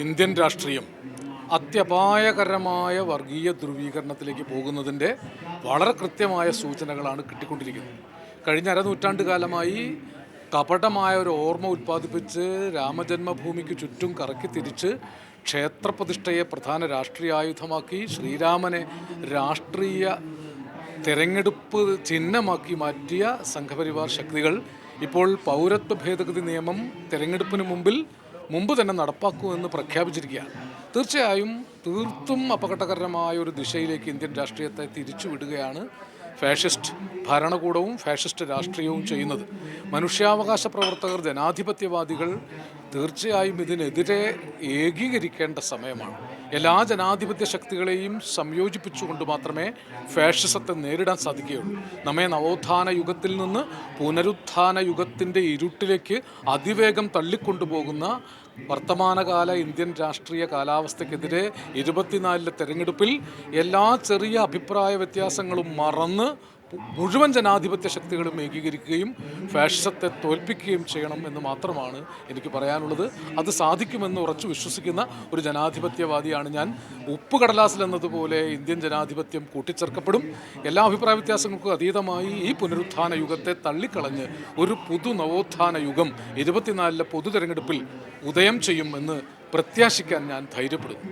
Indian രാഷ്ട്രീയം അത്യപായകരമായ വർഗീയ ധ്രുവീകരണത്തിലേക്ക് പോകുന്നതിന്റെ വളരെ കൃത്യമായ സൂചനകളാണ് കിട്ടിക്കൊണ്ടിരിക്കുന്നത്. കഴിഞ്ഞ അരനൂറ്റാണ്ട് കാലമായി കപടമായ ഒരു ഓർമ്മ ഉൽപ്പാദിപ്പിച്ച് രാമജന്മഭൂമിക്ക് ചുറ്റും കറക്കി തിരിച്ച് ക്ഷേത്രപ്രതിഷ്ഠയെ പ്രധാന രാഷ്ട്രീയ ആയുധമാക്കി ശ്രീരാമനെ രാഷ്ട്രീയ തെരഞ്ഞെടുപ്പ് ചിഹ്നമാക്കി മാറ്റിയ സംഘപരിവാർ ശക്തികൾ ഇപ്പോൾ പൗരത്വ ഭേദഗതി നിയമം തെരഞ്ഞെടുപ്പിന് മുമ്പിൽ മുമ്പ് തന്നെ നടപ്പാക്കുമെന്ന് പ്രഖ്യാപിച്ചിരിക്കുകയാണ്. തീർച്ചയായും തീർത്തും അപകടകരമായ ഒരു ദിശയിലേക്ക് ഇന്ത്യൻ രാഷ്ട്രീയത്തെ തിരിച്ചുവിടുകയാണ് ഫാഷിസ്റ്റ് ഭരണകൂടവും ഫാഷിസ്റ്റ് രാഷ്ട്രീയവും ചെയ്യുന്നത്. മനുഷ്യാവകാശ പ്രവർത്തകർ ജനാധിപത്യവാദികൾ തീർച്ചയായും ഇതിനെതിരെ ഏകീകരിക്കേണ്ട സമയമാണ്. എല്ലാ ജനാധിപത്യ ശക്തികളെയും സംയോജിപ്പിച്ചുകൊണ്ട് മാത്രമേ ഫാഷിസത്തെ നേരിടാൻ സാധിക്കുകയുള്ളൂ. നമ്മെ നവോത്ഥാന യുഗത്തിൽ നിന്ന് പുനരുത്ഥാന യുഗത്തിന്റെ ഇരുട്ടിലേക്ക് അതിവേഗം തള്ളിക്കൊണ്ടുപോകുന്ന വർത്തമാനകാല ഇന്ത്യൻ രാഷ്ട്രീയ കാലാവസ്ഥയ്ക്കെതിരെ ഇരുപത്തിനാലിലെ തെരഞ്ഞെടുപ്പിൽ എല്ലാ ചെറിയ അഭിപ്രായ വ്യത്യാസങ്ങളും മറന്ന് മുഴുവൻ ജനാധിപത്യ ശക്തികളും ഏകീകരിക്കുകയും ഫാഷിസത്തെ തോൽപ്പിക്കുകയും ചെയ്യണം എന്ന് മാത്രമാണ് എനിക്ക് പറയാനുള്ളത്. അത് സാധിക്കുമെന്ന് ഉറച്ചു വിശ്വസിക്കുന്ന ഒരു ജനാധിപത്യവാദിയാണ് ഞാൻ. ഉപ്പുകടലാസിൽ എന്നതുപോലെ ഇന്ത്യൻ ജനാധിപത്യം കൂട്ടിച്ചേർക്കപ്പെടും. എല്ലാ അഭിപ്രായ വ്യത്യാസങ്ങൾക്കും അതീതമായി ഈ പുനരുത്ഥാന യുഗത്തെ തള്ളിക്കളഞ്ഞ് ഒരു പുതു നവോത്ഥാന യുഗം ഇരുപത്തിനാലിലെ പൊതു തെരഞ്ഞെടുപ്പിൽ ഉദയം ചെയ്യുമെന്ന് പ്രത്യാശിക്കാൻ ഞാൻ ധൈര്യപ്പെടുന്നു.